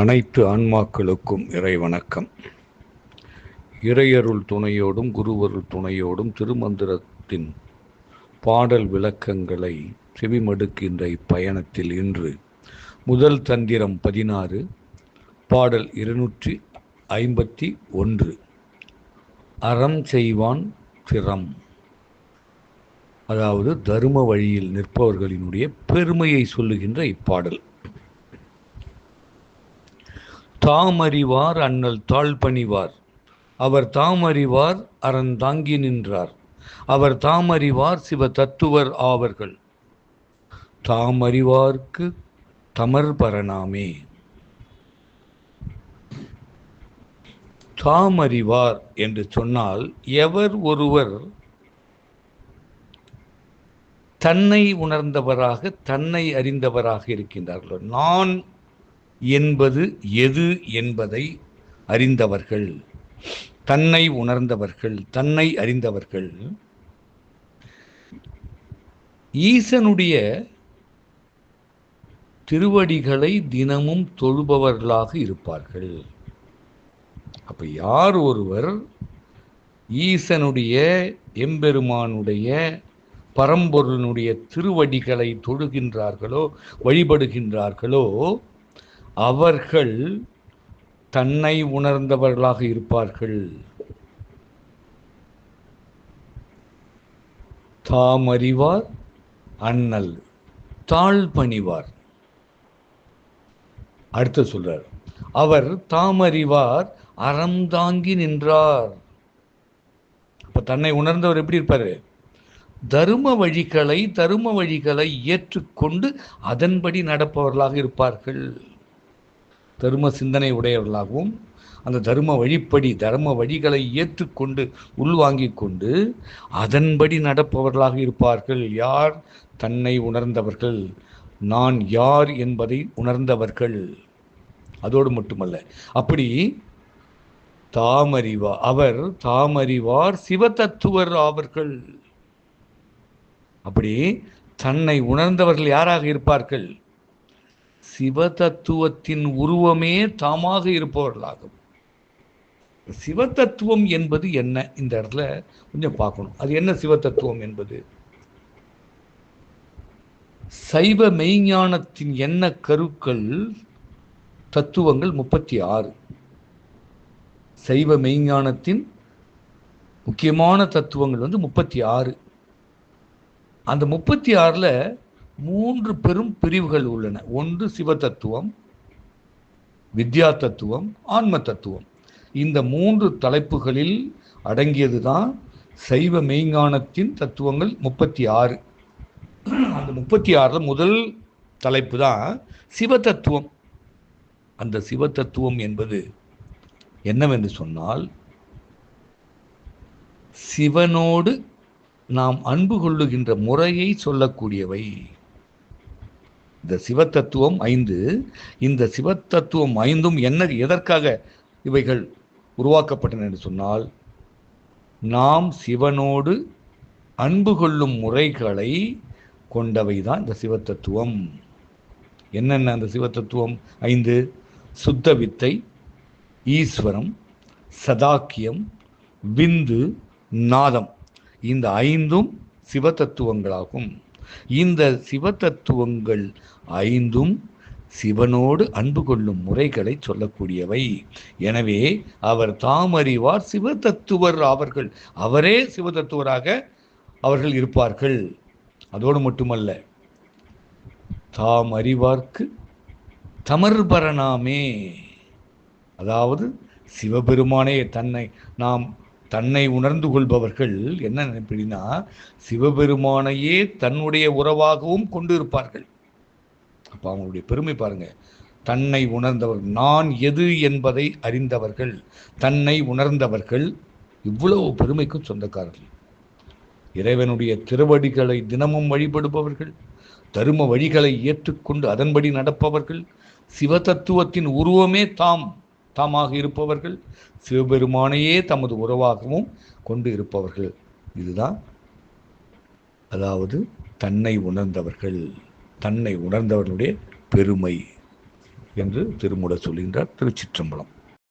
அனைத்து ஆன்மாக்களுக்கும் இறை வணக்கம் இறையருள் துணையோடும் குருவருள் துணையோடும் திருமந்திரத்தின் பாடல் விளக்கங்களை செவிமடுக்கின்ற இப்பயணத்தில் இன்று முதல் தந்திரம் பதினாறு பாடல் இருநூற்றி ஐம்பத்தி ஒன்று. அறம் செய்வான் திறம். அதாவது தரும வழியில் நிற்பவர்களினுடைய பெருமையை சொல்லுகின்ற இப்பாடல். தாமறிவார் அண்ணல் தாழ்பணிவார். அவர் தாமறிவார் அறன் தாங்கி நின்றார். அவர் தாமறிவார் சிவ தத்துவர் ஆவர்கள். தாமறிவார்க்கு தமர் பரணாமே தாமறிவார் என்று சொன்னால் எவர் ஒருவர் தன்னை உணர்ந்தவராக தன்னை அறிந்தவராக இருக்கின்றார்களோ? நான் என்பது எது என்பதை அறிந்தவர்கள் தன்னை உணர்ந்தவர்கள் தன்னை அறிந்தவர்கள். ஈசனுடைய திருவடிகளை தினமும் தொழுபவர்களாக இருப்பார்கள். அப்ப யார் ஒருவர் ஈசனுடைய எம்பெருமானுடைய பரம்பொருளினுடைய திருவடிகளை தொழுகின்றார்களோ வழிபடுகின்றார்களோ அவர்கள் தன்னை உணர்ந்தவர்களாக இருப்பார்கள். தாமறிவார் அண்ணல். தாழ் பணிவார் அடுத்து சொல்றார். அவர் தாமறிவார் அறம் தாங்கி நின்றார். அப்ப தன்னை உணர்ந்தவர் எப்படி இருப்பாரு? தரும வழிகளை தரும வழிகளை ஏற்றுக்கொண்டு அதன்படி நடப்பவர்களாக இருப்பார்கள். தரும சிந்தனை உடையவர்களாகவும் அந்த தரும வழிப்படி தர்ம வழிகளை ஏற்றுக்கொண்டு உள்வாங்கி கொண்டு அதன்படி நடப்பவர்களாக இருப்பார்கள். யார்? தன்னை உணர்ந்தவர்கள். நான் யார் என்பதை உணர்ந்தவர்கள். அதோடு மட்டுமல்ல. அப்படி தாமறிவா அவர் தாமறிவார் சிவதத்துவர் ஆவர்கள். அப்படி தன்னை உணர்ந்தவர்கள் யாராக இருப்பார்கள்? சிவதத்துவத்தின் உருவமே தாமாக இருப்பவர்களாகும் சிவதத்துவம் என்பது என்ன? இந்த இடத்துல கொஞ்சம் பார்க்கணும். அது என்ன சிவதத்துவம் என்பது? சைவ மெய்ஞானத்தின் என்ன கருக்கள்? தத்துவங்கள் முப்பத்தி ஆறு சைவ மெய்ஞானத்தின் முக்கியமான தத்துவங்கள் வந்து முப்பத்தி ஆறு அந்த முப்பத்தி ஆறில் மூன்று பெரும் பிரிவுகள் உள்ளன. ஒன்று சிவ தத்துவம் வித்யா தத்துவம் ஆன்ம தத்துவம். இந்த மூன்று தலைப்புகளில் அடங்கியது தான் சைவ மெய்ஞானத்தின் தத்துவங்கள் முப்பத்தி ஆறு அந்த முப்பத்தி ஆறில் முதல் தலைப்பு தான் சிவ தத்துவம் அந்த சிவ தத்துவம் என்பது என்னவென்று சொன்னால் சிவனோடு நாம் அன்பு கொள்ளுகின்ற முறையை சொல்லக்கூடியவை. இந்த சிவத்தத்துவம் ஐந்து இந்த சிவத்தத்துவம் ஐந்தும் என்ன எதற்காக இவைகள் உருவாக்கப்பட்டன என்று சொன்னால் நாம் சிவனோடு அன்பு கொள்ளும் முறைகளை கொண்டவை தான் இந்த சிவத்தத்துவம். என்னென்ன அந்த சிவத்தத்துவம் ஐந்து? சுத்த வித்தை ஈஸ்வரம் சதாக்கியம் விந்து நாதம். இந்த ஐந்தும் சிவத்தத்துவங்களாகும். இந்த சிவதத்துவங்கள் ஐந்தும் சிவனோடு அன்பு கொள்ளும் முறைகளை சொல்லக்கூடியவை. எனவே அவர் தாமறிவார் சிவதத்துவர் அவர்கள். அவரே சிவதத்துவராக அவர்கள் இருப்பார்கள். அதோடு மட்டுமல்ல தாம் அறிவார்க்கு தமர்பரணாமே. அதாவது சிவபெருமானே தன்னை நாம் தன்னை உணர்ந்து கொள்பவர்கள் என்ன நினைப்பினா சிவபெருமானையே தன்னுடைய உறவாகவும் கொண்டு இருப்பார்கள் அப்போ அவங்களுடைய பெருமை பாருங்க. தன்னை உணர்ந்தவர் நான் எது என்பதை அறிந்தவர்கள் தன்னை உணர்ந்தவர்கள் இவ்வளவு பெருமைக்கும் சொந்தக்காரர்கள். இறைவனுடைய திருவடிகளை தினமும் வழிபடுபவர்கள் தரும வழிகளை ஏற்றுக்கொண்டு அதன்படி நடப்பவர்கள் சிவதத்துவத்தின் உருவமே தாம். தாமாக இருப்பவர்கள் சிவபெருமானையே தமது உறவாகவும் கொண்டு இருப்பவர்கள் இதுதான் அதாவது தன்னை உணர்ந்தவர்கள் தன்னை உணர்ந்தவர்களுடைய பெருமை என்று திருமுட சொல்கின்றார் திருச்சிற்றம்பலம்.